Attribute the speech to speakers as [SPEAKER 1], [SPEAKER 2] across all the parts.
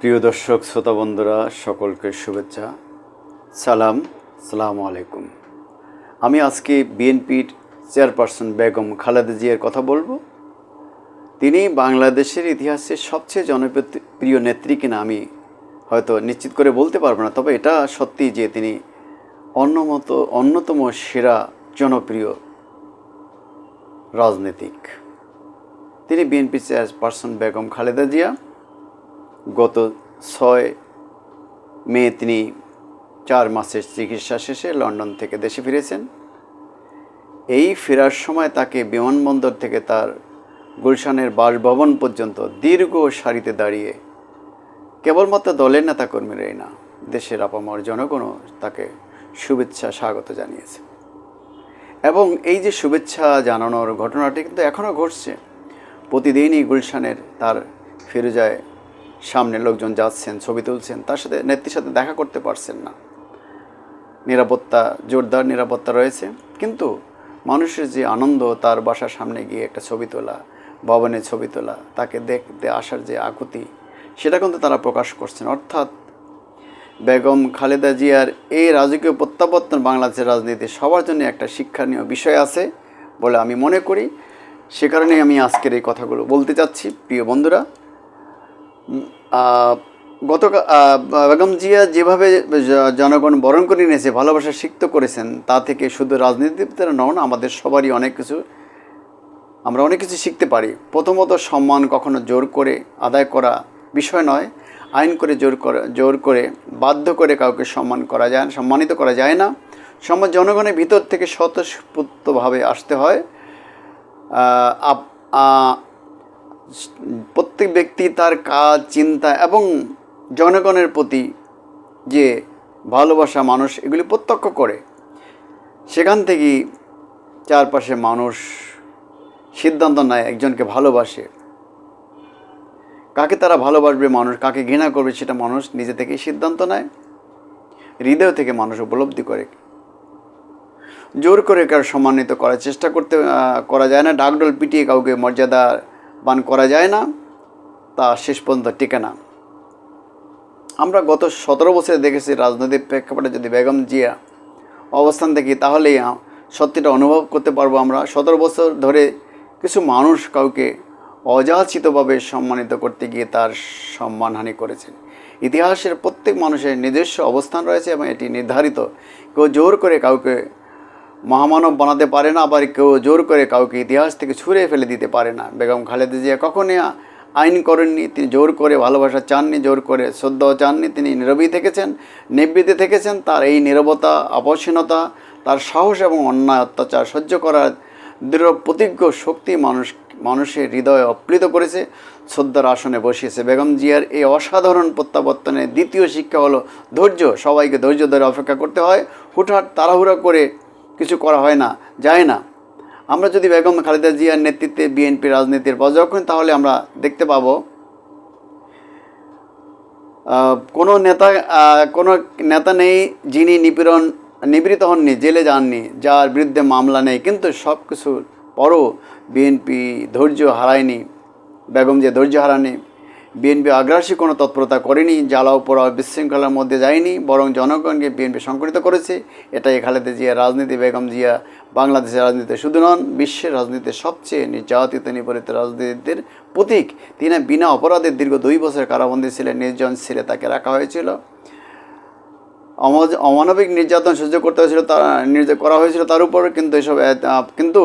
[SPEAKER 1] প্রিয় দর্শক, শ্রোতা বন্ধুরা, সকলকে শুভেচ্ছা। সালাম সালাম আলাইকুম। আমি আজকে বিএনপির চেয়ারপারসন বেগম খালেদা জিয়ার কথা বলব। তিনি বাংলাদেশের ইতিহাসে সবচেয়ে জনপ্রিয় নেত্রী কিনা আমি হয়তো নিশ্চিত করে বলতে পারব না, তবে এটা সত্যি যে তিনি অন্যমত, অন্যতম সেরা জনপ্রিয় রাজনীতিক। তিনি বিএনপি চেয়ারপারসন বেগম খালেদা জিয়া গত ছয় মে তিনি চার মাসের চিকিৎসা শেষে লন্ডন থেকে দেশে ফিরেছেন। এই ফেরার সময় তাকে বিমানবন্দর থেকে তার গুলশানের বাসভবন পর্যন্ত দীর্ঘ সারিতে দাঁড়িয়ে কেবলমাত্র দলের নেতাকর্মীরাই না, দেশের আপামর জনগণও তাকে শুভেচ্ছা স্বাগত জানিয়েছে। এবং এই যে শুভেচ্ছা জানানোর ঘটনাটি কিন্তু এখনও ঘটছে। প্রতিদিনই গুলশানের তার ফিরোজায় সামনে লোকজন যাচ্ছেন, ছবি তুলছেন, তার সাথে নেত্রীর সাথে দেখা করতে পারছেন না। নিরাপত্তা, জোরদার নিরাপত্তা রয়েছে, কিন্তু মানুষের যে আনন্দ, তার বাসার সামনে গিয়ে একটা ছবি তোলা ভবনে ছবি তোলা, তাকে দেখতে আসার যে আকুতি, সেটা কিন্তু তারা প্রকাশ করছেন। অর্থাৎ বেগম খালেদা জিয়ার এই রাজকীয় প্রত্যাবর্তন বাংলাদেশের রাজনীতি সবার জন্য একটা শিক্ষণীয় বিষয় আছে বলে আমি মনে করি। সে কারণেই আমি আজকের এই কথাগুলো বলতে চাচ্ছি। প্রিয় বন্ধুরা গত বেগম জিয়া যেভাবে জনগণ বরণ করে নিয়েছে, ভালোবাসা সিক্ত করেছেন, তা থেকে শুধু রাজনীতিবিদরা নন, আমাদের সবারই অনেক কিছু, আমরা অনেক কিছু শিখতে পারি। প্রথমত সম্মান কখনো জোর করে আদায় করা বিষয় নয়, আইন করে জোর করে জোর করে বাধ্য করে কাউকে সম্মান করা যায়, সম্মানিত করা যায় না। সম্মান জনগণের ভিতর থেকে স্বতঃস্ফূর্তভাবে আসতে হয়। প্রত্যেক ব্যক্তি তার কাজ, চিন্তা এবং জনগণের প্রতি যে ভালোবাসা মানুষ, এগুলি প্রত্যক্ষ করে। সেখান থেকেই চারপাশে মানুষ সিদ্ধান্ত নেয় একজনকে ভালোবাসে। কাকে তারা ভালোবাসবে মানুষ, কাকে ঘৃণা করবে সেটা মানুষ নিজে থেকেই সিদ্ধান্ত নেয়, হৃদয় থেকে মানুষ উপলব্ধি করে। জোর করে কার সম্মানিত করার চেষ্টা করতে করা যায় না। ডাকডোল পিটিয়ে কাউকে মর্যাদা বান করা যায় না, তা শেষ পর্যন্ত টিকে না। আমরা গত সতেরো বছরে দেখেছি রাজনৈতিক প্রেক্ষাপটে যদি বেগম জিয়া অবস্থান দেখি, তাহলেই সত্যিটা অনুভব করতে পারব আমরা। সতেরো বছর ধরে কিছু মানুষ কাউকে অযাচিতভাবে সম্মানিত করতে গিয়ে তার সম্মানহানি করেছেন। ইতিহাসের প্রত্যেক মানুষের নিজস্ব অবস্থান রয়েছে এবং এটি নির্ধারিত। কেউ জোর করে কাউকে মহামানব বানাতে পারে না, আবার কেউ জোর করে কাউকে ইতিহাস থেকে ছুঁড়ে ফেলে দিতে পারে না। বেগম খালেদা জিয়া কখনই আইন করেননি, তিনি জোর করে ভালোবাসা চাননি, জোর করে শ্রদ্ধাও চাননি, তিনি নীরবই থেকেছেন নিবৃত্তি থেকেছেন। তার এই নীরবতা আপসীনতা তার সাহস এবং অন্যায় অত্যাচার সহ্য করার দৃঢ় প্রতিজ্ঞ শক্তি মানুষ মানুষের হৃদয়ে অপ্লিত করেছে, শ্রদ্ধার আসনে বসিয়েছে। বেগম জিয়ার এই অসাধারণ প্রত্যাবর্তনের দ্বিতীয় শিক্ষা হলো ধৈর্য। সবাইকে ধৈর্য ধরে অপেক্ষা করতে হয়, হুটহাট তাড়াহুড়ো করে কিছু করা হয় না, যায় না। আমরা যদি বেগম খালেদা জিয়ার নেতৃত্বে বিএনপি রাজনীতির পর্যবেক্ষণ তাহলে আমরা দেখতে পাবো কোনো নেতা কোনো নেতা নেই যিনি নিপীড়ন, নিবৃত হননি, জেলে যাননি, যার বিরুদ্ধে মামলা নেই। কিন্তু সব কিছুর পরও বিএনপি ধৈর্য হারায়নি, বেগম যে ধৈর্য হারায়নি বিএনপি আগ্রাসী কোনো তৎপরতা করেনি জ্বালাও পোড়া বিশৃঙ্খলার মধ্যে যায়নি, বরং জনগণকে বিএনপি সংগঠিত করেছে। এটাই খালেদা জিয়া রাজনীতি, বেগম জিয়া বাংলাদেশের রাজনীতিতে শুধু নন, বিশ্বের রাজনীতিতে সবচেয়ে নির্যাতিত নিপরিত রাজনীতির প্রতীক। তিনি বিনা অপরাধের দীর্ঘ দুই বছর কারাবন্দী ছিলেন, নির্জন ছেলে তাকে রাখা হয়েছিল। অমানবিক নির্যাতন সহ্য করতে হয়েছিল তার করা হয়েছিল তার উপর, কিন্তু এসব কিন্তু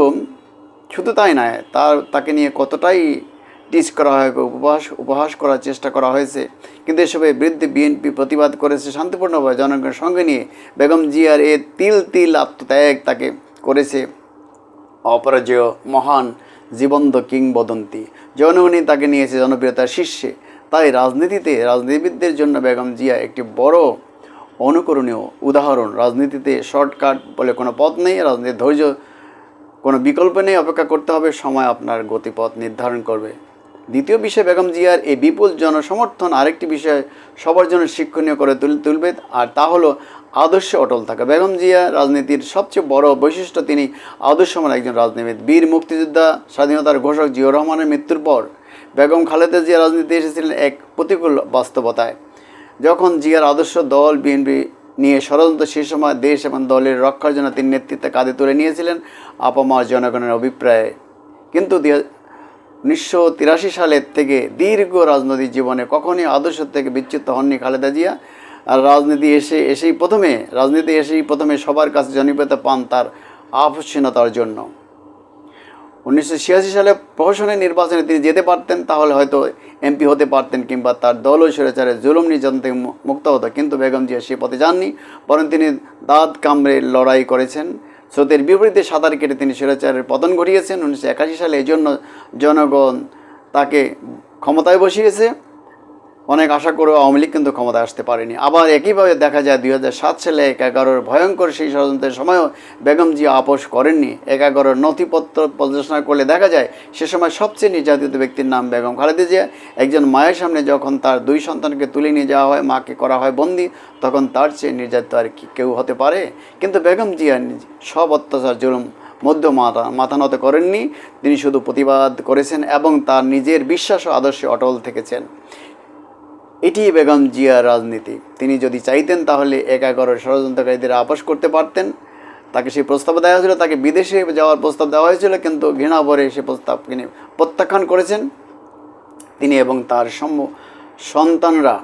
[SPEAKER 1] শুধু তাই নয়, তার, তাকে নিয়ে কতটাই টিচ করা হয় উপহাস উপহাস করার চেষ্টা করা হয়েছে। কিন্তু এসবে বিরুদ্ধে বিএনপি প্রতিবাদ করেছে শান্তিপূর্ণভাবে জনগণের সঙ্গে নিয়ে। বেগম জিয়ার এ তিল তিল আত্মত্যাগ তাকে করেছে অপরাজয় মহান জীবন্ত কিংবদন্তি। জনগণই তাকে নিয়েছে জনপ্রিয়তার শীর্ষে। তাই রাজনীতিতে রাজনীতিবিদদের জন্য বেগম জিয়া একটি বড় অনুকরণীয় উদাহরণ। রাজনীতিতে শর্টকাট বলে কোনো পথ নেই রাজনীতির ধৈর্য কোনো বিকল্প নেই, অপেক্ষা করতে হবে, সময় আপনার গতিপথ নির্ধারণ করবে। দ্বিতীয় বিষয়, বেগম জিয়ার এই বিপুল জনসমর্থন আরেকটি বিষয় সবার জন্য শিক্ষণীয় করে তুল, তুলবে, আর তা হলো আদর্শে অটল থাকা। বেগম জিয়া রাজনীতির সবচেয়ে বড় বৈশিষ্ট্য তিনি আদর্শমান একজন রাজনীতিবিদ। বীর মুক্তিযোদ্ধা, স্বাধীনতার ঘোষক জিয়াউর রহমানের মৃত্যুর পর বেগম খালেদা জিয়া রাজনীতি এসেছিলেন এক প্রতিকূল বাস্তবতায়। যখন জিয়ার আদর্শ দল বিএনপি নিয়ে ষড়যন্ত্র সেই সময় দেশ এবং দলের রক্ষার জন্য তিনি নেতৃত্বে কাঁধে তুলে নিয়েছিলেন আপামা জনগণের অভিপ্রায়ে। কিন্তু উনিশশো তিরাশি সালের থেকে দীর্ঘ রাজনৈতিক জীবনে কখনই আদর্শ থেকে বিচ্যুত হননি খালেদা জিয়া। আর রাজনীতি এসে, এসেই প্রথমে, রাজনীতি এসেই প্রথমে সবার কাছে জনপ্রিয়তা পান তার আপসীনতার জন্য। উনিশশো ছিয়াশি সালে প্রহসনের নির্বাচনে তিনি যেতে পারতেন, তাহলে হয়তো এমপি হতে পারতেন কিংবা তার দলও স্বৈরাচারের জুলুম নির্যাতন থেকে মুক্ত হতো। কিন্তু বেগম জিয়া সে পথে যাননি, বরং তিনি দাঁত কামড়ে লড়াই করেছেন। স্রোতের বিপরীতে সাঁতার কেটে তিনি স্বৈরাচারের পতন ঘটিয়েছেন। উনিশশো একাশি সালে এই জন্য জনগণ তাকে ক্ষমতায় বসিয়েছে। অনেক আশা করেও আওয়ামী লীগ কিন্তু ক্ষমতায় আসতে পারেনি। আবার একইভাবে দেখা যায় দুই হাজার সাত সালে এক এগারোর ভয়ঙ্কর সেই ষড়যন্ত্রের সময়ও বেগম জিয়া আপোষ করেননি। এক এগারোর নথিপত্র পর্যালোচনা করলে দেখা যায় সে সময় সবচেয়ে নির্যাতিত ব্যক্তির নাম বেগম খালেদা জিয়া। একজন মায়ের সামনে যখন তার দুই সন্তানকে তুলে নিয়ে যাওয়া হয়, মাকে করা হয় বন্দি, তখন তার চেয়ে নির্যাতিত আর কি কেউ হতে পারে? কিন্তু বেগম জিয়া সব অত্যাচার, জুলুম মধ্য মাথা মাথা নত করেননি। তিনি শুধু প্রতিবাদ করেছেন এবং তার নিজের বিশ্বাস ও আদর্শে অটল থেকেছেন। এটি বেগম জিয়ার রাজনীতি। তিনি যদি চাইতেন তাহলে এক এগারো ষড়যন্ত্রকারীদের আপোষ করতে পারতেন। তাকে সেই প্রস্তাব দেওয়া হয়েছিল, তাকে বিদেশে যাওয়ার প্রস্তাব দেওয়া হয়েছিল, কিন্তু ঘৃণা ভরে সে প্রস্তাব তিনি প্রত্যাখ্যান করেছেন। তিনি এবং তার সম, সন্তানরা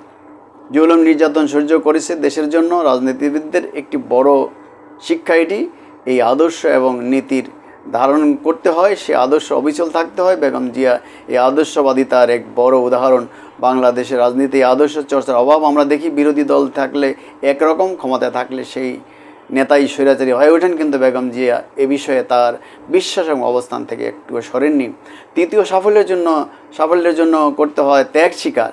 [SPEAKER 1] জুলুম নির্যাতন সহ্য করেছে দেশের জন্য। রাজনীতিবিদদের একটি বড় শিক্ষা এটি। এই আদর্শ এবং নীতির ধারণ করতে হয়, সে আদর্শ অবিচল থাকতে হয়। বেগম জিয়া এই আদর্শবাদিতার এক বড় উদাহরণ। বাংলাদেশের রাজনীতি, আদর্শ চর্চার অভাব, আমরা দেখি বিরোধী দল থাকলে একরকম ক্ষমতায় থাকলে সেই নেতাই স্বৈরাচারী হয়ে ওঠেন কিন্তু বেগম জিয়া এ বিষয়ে তার বিশ্বাস এবং অবস্থান থেকে একটু সরেননি। তৃতীয় সাফল্যের জন্য সাফল্যের জন্য করতে হয় ত্যাগ স্বীকার।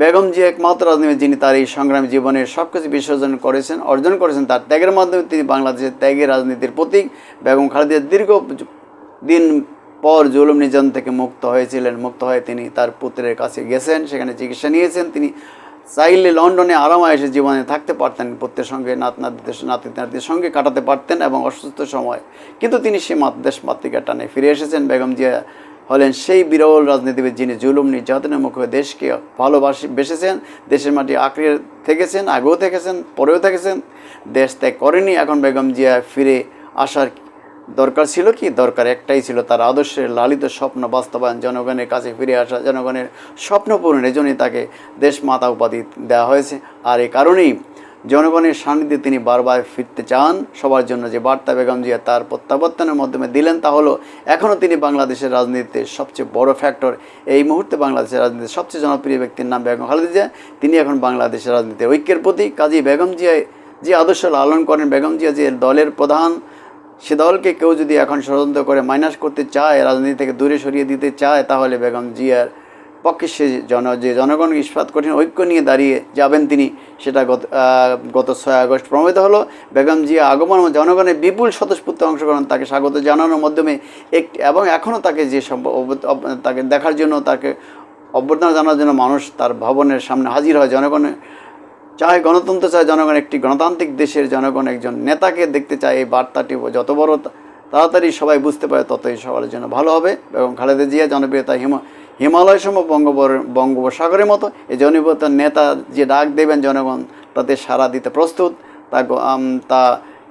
[SPEAKER 1] বেগম জি একমাত্র রাজনীতি যিনি তার এই সংগ্রামী জীবনের সব কিছু বিসর্জন করেছেন, অর্জন করেছেন, তার ত্যাগের মাধ্যমে তিনি বাংলাদেশের ত্যাগের রাজনীতির প্রতীক। বেগম খালেদা দীর্ঘ দিন পর জুলুম নির্যাতন থেকে মুক্ত হয়েছিলেন। মুক্ত হয়ে তিনি তার পুত্রের কাছে গেছেন, সেখানে চিকিৎসা নিয়েছেন। তিনি চাইলে লন্ডনে আরামায়েসে জীবনে থাকতে পারতেন, পুত্রের সঙ্গে নাত নাতিদের নাতি নাতিদের সঙ্গে কাটাতে পারতেন এবং অসুস্থ সময়। কিন্তু তিনি সে দেশ মাতৃকার টানে ফিরে এসেছেন। বেগম জিয়া হলেন সেই বিরল রাজনীতিবিদ যিনি জুলুম নির্যাতনের মুখে দেশকে ভালোবাসি, বেসেছেন, দেশের মাটি আঁকড়ে থেকেছেন, আগেও থেকেছেন, পরেও থেকেছেন, দেশ ত্যাগ করেনি এখন বেগম জিয়া ফিরে আসার দরকার ছিল কি? দরকার একটাই ছিল তার আদর্শের লালিত স্বপ্ন বাস্তবায়ন, জনগণের কাছে ফিরে আসা, জনগণের স্বপ্ন পূরণ এজন্যই তাকে দেশমাতা উপাধি দেওয়া হয়েছে। আর এই কারণেই জনগণের সান্নিধ্যে তিনি বারবার ফিরতে চান। সবার জন্য যে বার্তা বেগম জিয়া তার প্রত্যাবর্তনের মাধ্যমে দিলেন তা হলো, এখনও তিনি বাংলাদেশের রাজনীতিতে সবচেয়ে বড় ফ্যাক্টর এই মুহূর্তে বাংলাদেশের রাজনীতির সবচেয়ে জনপ্রিয় ব্যক্তির নাম বেগম খালেদা জিয়া। তিনি এখন বাংলাদেশের রাজনীতির ঐক্যের প্রতি কাজী বেগম জিয়া যে আদর্শ লালন করেন, বেগম জিয়া যে দলের প্রধান সে দলকে কেউ যদি এখন ষড়যন্ত্র করে মাইনাস করতে চায়, রাজনীতি থেকে দূরে সরিয়ে দিতে চায়, তাহলে বেগম জিয়ার পক্ষে সে জন, যে জনগণ ইস্পাত কঠিন ঐক্য নিয়ে দাঁড়িয়ে যাবেন তিনি, সেটা গত গত ছয় আগস্ট প্রমাণিত হলো। বেগম জিয়া আগমন ও জনগণের বিপুল স্বতঃস্ফূর্ত অংশগ্রহণ তাকে স্বাগত জানানোর মাধ্যমে একটি, এবং এখনও তাকে যে তাকে দেখার জন্য, তাকে অভ্যর্থনা জানার জন্য মানুষ তার ভবনের সামনে হাজির হয়। জনগণের চায় গণতন্ত্র, চায় জনগণ একটি গণতান্ত্রিক দেশের জনগণ, একজন নেতাকে দেখতে চায় এই বার্তাটি যত বড় তাড়াতাড়ি সবাই বুঝতে পারে ততই সবার জন্য ভালো হবে। এবং খালেদা জিয়া জনপ্রিয়তা হিম হিমালয় সম বঙ্গোপসাগরের মতো এই জনপ্রিয়তার নেতা যে ডাক দেবেন জনগণ তাতে সাড়া দিতে প্রস্তুত। তা তা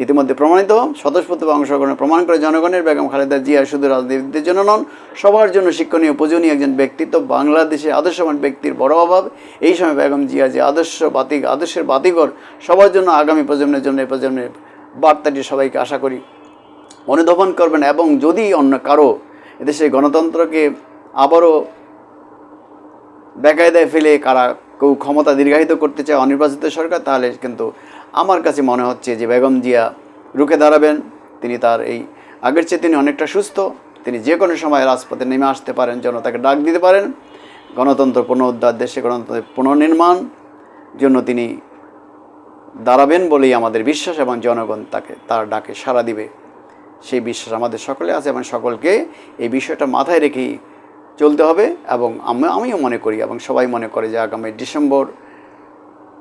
[SPEAKER 1] ইতিমধ্যে প্রমাণিত। স্বতঃস্ফূর্তভাবে অংশগ্রহণ প্রমাণ করে জনগণের বেগম খালেদা জিয়া শুধু রাজনীতিদের জন্য নন, সবার জন্য শিক্ষণীয় পূজনীয় একজন ব্যক্তিত্ব, বাংলাদেশে আদর্শবান ব্যক্তির বড় অভাব। এই সময় বেগম জিয়া যে আদর্শ বাতিক আদর্শের বাতিকর সবার জন্য আগামী প্রজন্মের জন্য, এই প্রজন্মের বার্তাটি সবাইকে আশা করি অনুধাবন করবেন এবং যদি অন্য কারও এদেশে গণতন্ত্রকে আবারও বেকায়দায় ফেলে কারা কেউ ক্ষমতা দীর্ঘায়িত করতে চায় অনির্বাচিত সরকার, তাহলে কিন্তু আমার কাছে মনে হচ্ছে যে বেগম জিয়া রুখে দাঁড়াবেন। তিনি তার এই আগের চেয়ে তিনি অনেকটা সুস্থ। তিনি যে কোনো সময় রাজপথে নেমে আসতে পারেন জনতাকে ডাক দিতে পারেন। গণতন্ত্র পুনরুদ্ধার, দেশে গণতন্ত্রের পুনর্নির্মাণ জন্য তিনি দাঁড়াবেন বলেই আমাদের বিশ্বাস এবং জনগণ তাকে, তার ডাকে সাড়া দিবে। সেই বিশ্বাস আমাদের সকলে আছে এবং সকলকে এই বিষয়টা মাথায় রেখেই চলতে হবে এবং আমি, আমিও মনে করি এবং সবাই মনে করে যে আগামী ডিসেম্বর,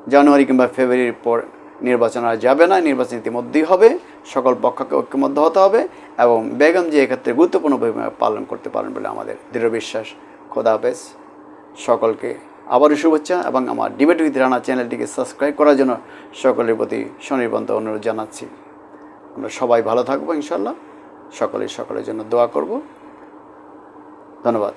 [SPEAKER 1] জানুয়ারি কিংবা ফেব্রুয়ারির পর নির্বাচন আর যাবে না, নির্বাচন ইতিমধ্যেই হবে, সকল পক্ষকে ঐক্যবদ্ধ হতে হবে এবং বেগম যে এক্ষেত্রে গুরুত্বপূর্ণ ভূমিকা পালন করতে পারেন বলে আমাদের দৃঢ় বিশ্বাস। খোদা সকলকে আবারও শুভেচ্ছা এবং আমার ডিবেট উইথ রানা চ্যানেলটিকে সাবস্ক্রাইব করার জন্য সকলের প্রতি স্বনির্বন্ত অনুরোধ জানাচ্ছি। আমরা সবাই ভালো থাকব ইনশাল্লাহ সকলে সকলের জন্য দোয়া করব। ধন্যবাদ।